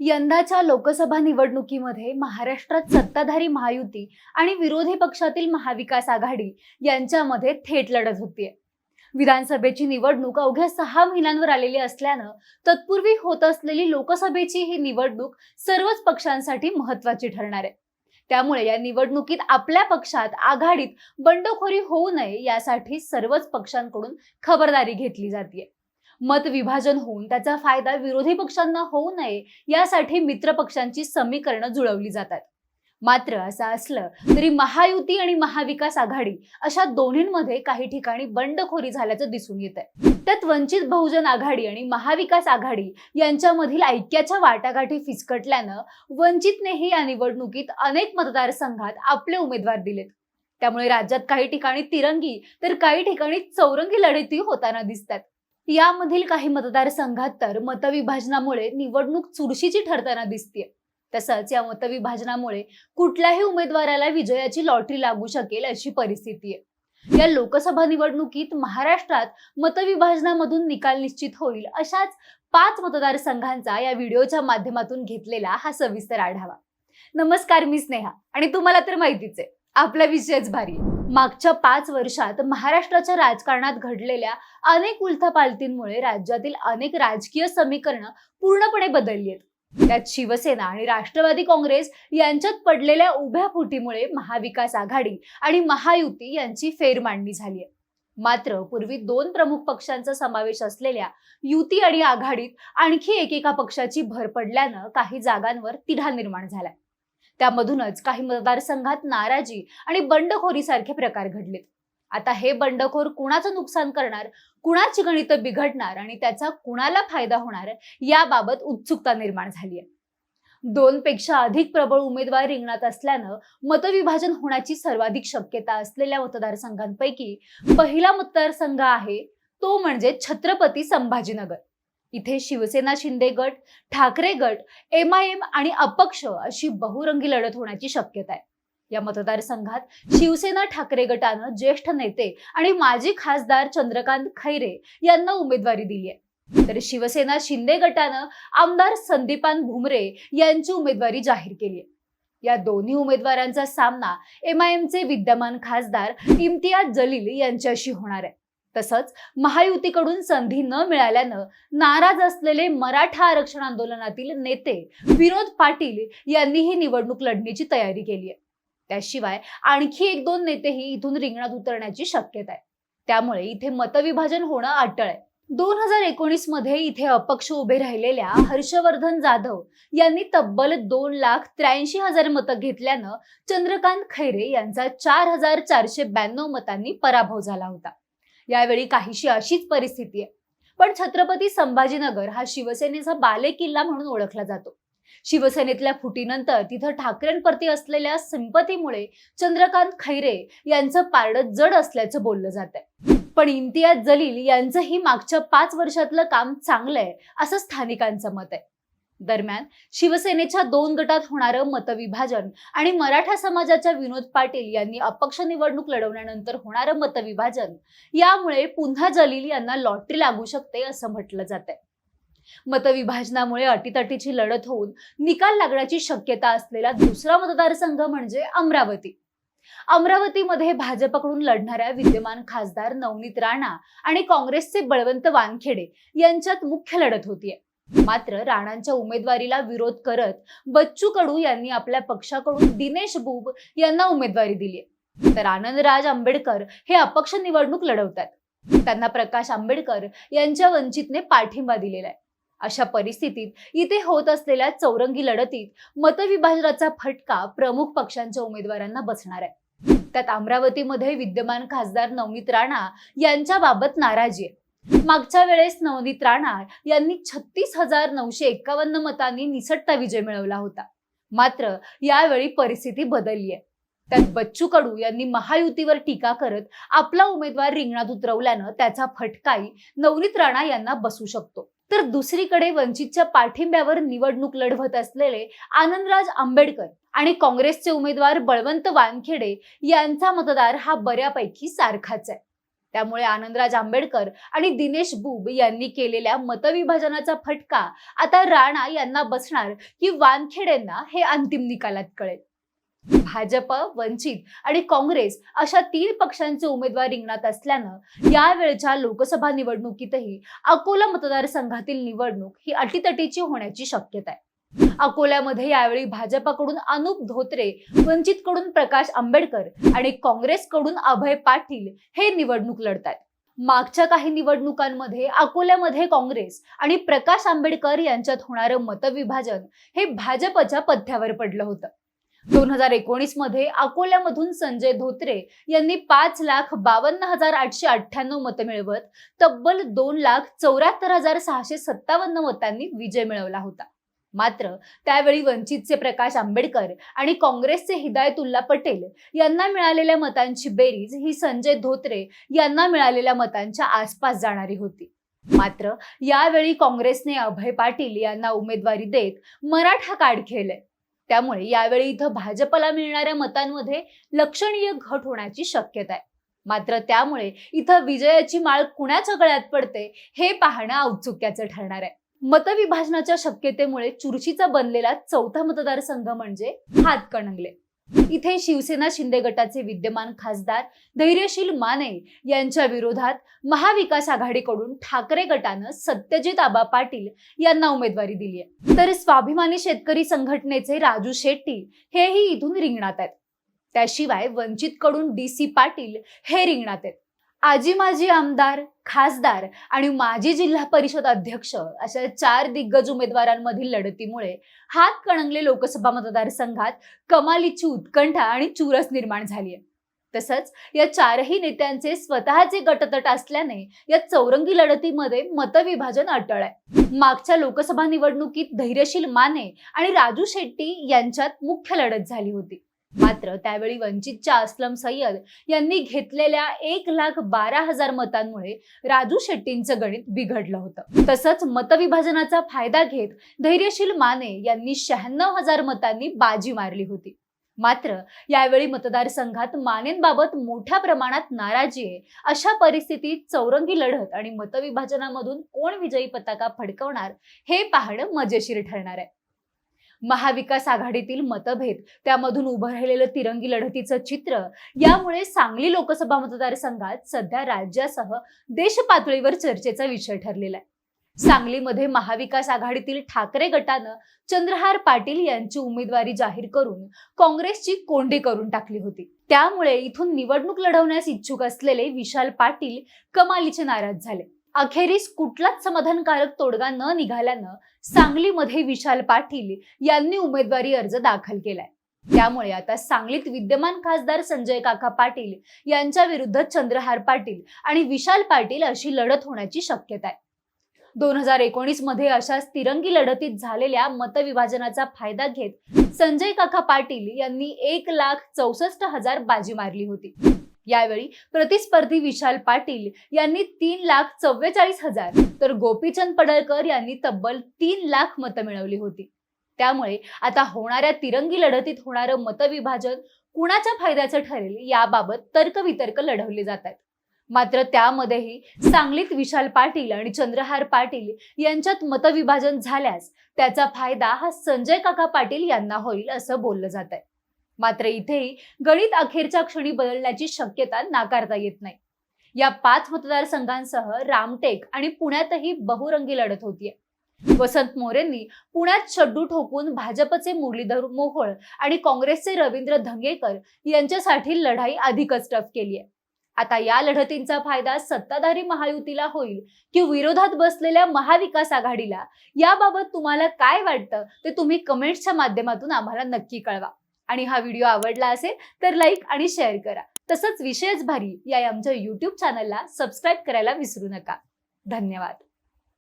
यंदाच्या लोकसभा निवडणुकीमध्ये महाराष्ट्रात सत्ताधारी महायुती आणि विरोधी पक्षातील महाविकास आघाडी यांच्यामध्ये थेट लढत होतीये. विधानसभेची निवडणूक अवघ्या सहा महिन्यांवर आलेली असल्यानं तत्पूर्वी होत असलेली लोकसभेची ही निवडणूक सर्वच पक्षांसाठी महत्वाची ठरणार आहे. त्यामुळे या निवडणुकीत आपल्या पक्षात आघाडीत बंडखोरी होऊ नये यासाठी सर्वच पक्षांकडून खबरदारी घेतली जाते मतविभाजन होऊन त्याचा फायदा विरोधी पक्षांना होऊ नये यासाठी मित्र पक्षांची समीकरणं जुळवली जातात. मात्र असं असलं तरी महायुती आणि महाविकास आघाडी अशा दोन्हींमध्ये काही ठिकाणी बंडखोरी झाल्याचं दिसून येत आहे त्यात वंचित बहुजन आघाडी आणि महाविकास आघाडी यांच्यामधील ऐक्याच्या वाटाघाटी फिसकटल्यानं वंचितनेही या निवडणुकीत अनेक मतदारसंघात आपले उमेदवार दिलेत. त्यामुळे राज्यात काही ठिकाणी तिरंगी तर काही ठिकाणी चौरंगी लढती होताना दिसतात. यामधील काही मतदारसंघात तर मतविभाजनामुळे निवडणूक चुरशीची ठरताना दिसते तसंच या मतविभाजनामुळे कुठल्याही उमेदवाराला विजयाची लॉटरी लागू शकेल अशी परिस्थिती आहे या लोकसभा निवडणुकीत महाराष्ट्रात मतविभाजनामधून निकाल निश्चित होईल अशाच पाच मतदारसंघांचा या व्हिडिओच्या माध्यमातून घेतलेला हा सविस्तर आढावा. नमस्कार मी स्नेहा आणि तुम्हाला तर माहितीच आहे आपला विषयच भारी आहे. मागच्या पाच वर्षात महाराष्ट्राच्या राजकारणात घडलेल्या अनेक उलथापालतींमुळे राज्यातील अनेक राजकीय समीकरणं पूर्णपणे बदलली आहेत. त्यात शिवसेना आणि राष्ट्रवादी काँग्रेस यांच्यात पडलेल्या उभ्या फुटीमुळे महाविकास आघाडी आणि महायुती यांची फेरमांडणी झाली आहे. मात्र पूर्वी दोन प्रमुख पक्षांचा समावेश असलेल्या युती आणि आघाडीत आणखी एकेका पक्षाची भर पडल्यानं काही जागांवर तिढा निर्माण झालाय. त्यामधूनच काही मतदारसंघात नाराजी आणि बंडखोरी सारखे प्रकार घडलेत आता हे बंडखोर कुणाचं नुकसान करणार कुणाची गणितं बिघडणार आणि त्याचा कुणाला फायदा होणार याबाबत उत्सुकता निर्माण झाली आहे. दोन पेक्षा अधिक प्रबळ उमेदवार रिंगणात असल्यानं मतविभाजन होण्याची सर्वाधिक शक्यता असलेल्या मतदारसंघांपैकी पहिला मतदारसंघ आहे तो म्हणजे छत्रपती संभाजीनगर. इथे शिवसेना शिंदे गट ठाकरे गट एम आय एम आणि अपक्ष अशी बहुरंगी लढत होण्याची शक्यता आहे. या मतदारसंघात शिवसेना ठाकरे गटानं ज्येष्ठ नेते आणि माजी खासदार चंद्रकांत खैरे यांना उमेदवारी दिली आहे तर शिवसेना शिंदे गटानं आमदार संदीपान भुमरे यांची उमेदवारी जाहीर केली आहे या दोन्ही उमेदवारांचा सामना एम आय एमचे विद्यमान खासदार इम्तियाज जलील यांच्याशी होणार आहे. तसंच महायुतीकडून संधी न मिळाल्यानं नाराज असलेले मराठा आरक्षण आंदोलनातील नेते विनोद पाटील यांनी ही निवडणूक लढण्याची तयारी केली आहे. त्याशिवाय आणखी एक दोन नेतेही इथून रिंगणात उतरण्याची शक्यता आहे. त्यामुळे इथे मतविभाजन होणं अटळ आहे. दोन हजार एकोणीसमध्ये इथे अपक्ष उभे राहिलेल्या हर्षवर्धन जाधव यांनी तब्बल दोन लाख त्र्याऐंशी हजार मतं घेतल्यानं चंद्रकांत खैरे यांचा चार हजार चारशे ब्याण्णव मतांनी पराभव झाला होता. यावेळी काहीशी अशीच परिस्थिती आहे. पण छत्रपती संभाजीनगर हा शिवसेनेचा बालेकिल्ला म्हणून ओळखला जातो. शिवसेनेतल्या फुटीनंतर तिथं ठाकरेंप्रती असलेल्या संपत्तीमुळे चंद्रकांत खैरे यांचं पारडं जड असल्याचं बोललं जात आहे पण इम्तियाज जलील यांचंही मागच्या पाच वर्षातलं काम चांगलं आहे असं स्थानिकांचं मत आहे. दरम्यान शिवसेनेच्या दोन गटात होणारं मतविभाजन आणि मराठा समाजाच्या विनोद पाटील यांनी अपक्ष निवडणूक लढवल्यानंतर होणारं मतविभाजन यामुळे पुन्हा जलील यांना लॉटरी लागू शकते असं म्हटलं जात आहे मतविभाजनामुळे अटीतटीची लढत होऊन निकाल लागण्याची शक्यता असलेला दुसरा मतदारसंघ म्हणजे अमरावती. अमरावतीमध्ये भाजपकडून लढणाऱ्या विद्यमान खासदार नवनीत राणा आणि काँग्रेसचे बळवंत वानखेडे यांच्यात मुख्य लढत होतीये. मात्र राणांच्या उमेदवारीला विरोध करत बच्चू कडू यांनी आपल्या पक्षाकडून दिनेश बुब यांना उमेदवारी दिली तर आनंदराज आंबेडकर हे अपक्ष निवडणूक लढवतात. त्यांना प्रकाश आंबेडकर यांच्या वंचितने पाठिंबा दिलेला आहे अशा परिस्थितीत इथे होत असलेल्या चौरंगी लढतीत मतविभाजनाचा फटका प्रमुख पक्षांच्या उमेदवारांना बसणार आहे. त्यात अमरावतीमध्ये विद्यमान खासदार नवनीत राणा यांच्या बाबत नाराजी आहे. मागच्या वेळेस नवनीत राणा यांनी छत्तीस हजार नऊशे एक्कावन्न मतांनी निसटता विजय मिळवला होता. मात्र यावेळी परिस्थिती बदलली आहे. त्यात बच्चू कडू यांनी महायुतीवर टीका करत आपला उमेदवार रिंगणात उतरवल्यानं त्याचा फटकाही नवनीत राणा यांना बसू शकतो. तर दुसरीकडे वंचितच्या पाठिंब्यावर निवडणूक लढवत असलेले आनंदराज आंबेडकर आणि काँग्रेसचे उमेदवार बळवंत वानखेडे यांचा मतदार हा बऱ्यापैकी सारखाच आहे. त्यामुळे आनंदराज आंबेडकर आणि दिनेश बुब यांनी केलेल्या मतविभाजनाचा फटका आता राणा यांना बसणार की वानखेडेंना हे अंतिम निकालात कळेल. भाजप वंचित आणि काँग्रेस अशा तीन पक्षांचे उमेदवार रिंगणात असल्यानं यावेळच्या लोकसभा निवडणुकीतही अकोला मतदारसंघातील निवडणूक ही अटीतटीची होण्याची शक्यता आहे. अकोल्यामध्ये यावेळी भाजपाकडून अनुप धोत्रे वंचितकडून प्रकाश आंबेडकर आणि काँग्रेसकडून अभय पाटील हे निवडणूक लढतात. मागच्या काही निवडणुकांमध्ये अकोल्यामध्ये काँग्रेस आणि प्रकाश आंबेडकर यांच्यात होणारं मतविभाजन हे भाजपच्या पथ्यावर पडलं होतं. दोन हजार एकोणीसमध्ये अकोल्यामधून संजय धोत्रे यांनी पाच लाख बावन्न हजार आठशे अठ्ठ्याण्णव मतं मिळवत तब्बल दोन लाख चौऱ्याहत्तर हजार सहाशे सत्तावन्न मतांनी विजय मिळवला होता. मात्र त्यावेळी वंचितचे प्रकाश आंबेडकर आणि काँग्रेसचे हिदायतुल्ला पटेल यांना मिळालेल्या मतांची बेरीज ही संजय धोत्रे यांना मिळालेल्या मतांच्या आसपास जाणारी होती. मात्र यावेळी काँग्रेसने अभय पाटील यांना उमेदवारी देत मराठा कार्ड खेळलाय. त्यामुळे यावेळी इथं भाजपला मिळणाऱ्या मतांमध्ये लक्षणीय घट होण्याची शक्यता आहे. मात्र त्यामुळे इथं विजयाची माळ कुणाच्या गळ्यात पडते हे पाहणं औत्सुक्याचं ठरणार आहे. मतविभाजनाच्या शक्यतेमुळे चुरशीचा बनलेला चौथा मतदारसंघ म्हणजे हातकणंगले. इथे शिवसेना शिंदे गटाचे विद्यमान खासदार धैर्यशील माने यांच्या विरोधात महाविकास आघाडीकडून ठाकरे गटानं सत्यजित आबा पाटील यांना उमेदवारी दिली आहे तर स्वाभिमानी शेतकरी संघटनेचे राजू शेट्टी हेही इथून रिंगणात आहेत. त्याशिवाय वंचितकडून डी सी पाटील हे रिंगणात आहेत. आजी माजी आमदार खासदार आणि माजी जिल्हा परिषद अध्यक्ष अशा चार दिग्गज उमेदवारांमधील लढतीमुळे हात कणंगले लोकसभा मतदारसंघात कमालीची उत्कंठा आणि चुरस निर्माण झाली आहे. तसंच या चारही नेत्यांचे स्वतःचे गटतट असल्याने या चौरंगी लढतीमध्ये मतविभाजन अटळ आहे. मागच्या लोकसभा निवडणुकीत धैर्यशील माने आणि राजू शेट्टी यांच्यात मुख्य लढत झाली होती. मात्र त्यावेळी वंचितच्या असलम सय्यद यांनी घेतलेल्या एक लाख बारा हजार मतांमुळे राजू शेट्टींचं गणित बिघडलं होतं. तसंच मतविभाजनाचा फायदा घेत धैर्यशील माने यांनी शहाण्णव हजार मतांनी बाजी मारली होती. मात्र यावेळी मतदारसंघात मानेंबाबत मोठ्या प्रमाणात नाराजी आहे अशा परिस्थितीत चौरंगी लढत आणि मतविभाजनामधून कोण विजयी पताका फडकवणार हे पाहणं मजेशीर ठरणार आहे. महाविकास आघाडीतील मतभेद त्यामधून उभं राहिलेलं तिरंगी लढतीचं चित्र यामुळे सांगली लोकसभा मतदारसंघात सध्या राज्यासह देश पातळीवर चर्चेचा विषय ठरलेला आहे. सांगलीमध्ये महाविकास आघाडीतील ठाकरे गटानं चंद्रहार पाटील यांची उमेदवारी जाहीर करून काँग्रेसची कोंडी करून टाकली होती. त्यामुळे इथून निवडणूक लढवण्यास इच्छुक असलेले विशाल पाटील कमालीचे नाराज झाले. अखेरीस कुठलाच समाधानकारक तोडगा न निघाल्यानं सांगलीमध्ये विशाल पाटील यांनी उमेदवारी अर्ज दाखल केलाय. त्यामुळे आता सांगलीत विद्यमान खासदार संजय काका पाटील यांच्या विरुद्ध चंद्रहार पाटील आणि विशाल पाटील अशी लढत होण्याची शक्यता आहे. दोन हजार एकोणीसमध्ये अशाच तिरंगी लढतीत झालेल्या मतविभाजनाचा फायदा घेत संजय काका पाटील यांनी एक लाख चौसष्ट हजार बाजी मारली होती. यावेळी प्रतिस्पर्धी विशाल पाटील यांनी तीन लाख चव्वेचाळीस हजार. तर गोपीचंद पडळकर यांनी तब्बल तीन लाख मतं मिळवली होती. त्यामुळे आता होणाऱ्या तिरंगी लढतीत होणारं मतविभाजन कुणाच्या फायद्याचं ठरेल याबाबत तर्कवितर्क लढवले जात आहेत मात्र त्यामध्येही सांगलीत विशाल पाटील आणि चंद्रहार पाटील यांच्यात मतविभाजन झाल्यास त्याचा फायदा हा संजय काका पाटील यांना होईल असं बोललं जात आहे मात्र इथेही गणित अखेरच्या क्षणी बदलण्याची शक्यता नाकारता येत नाही. या पाच मतदारसंघांसह रामटेक आणि पुण्यातही बहुरंगी लढत होतीये. वसंत मोरेंनी पुण्यात शड्डू ठोकून भाजपचे मुरलीधर मोहोळ आणि काँग्रेसचे रवींद्र धंगेकर यांच्यासाठी लढाई अधिकच टफ केली आहे आता या लढतींचा फायदा सत्ताधारी महायुतीला होईल की विरोधात बसलेल्या महाविकास आघाडीला? याबाबत तुम्हाला काय वाटतं? ते तुम्ही कमेंट्सच्या माध्यमातून आम्हाला नक्की कळवा. आणि हा व्हिडिओ आवडला असेल तर लाईक आणि शेअर करा. तसंच विशेष भारी या आमच्या यूट्यूब चॅनलला सबस्क्राईब करायला विसरू नका. धन्यवाद.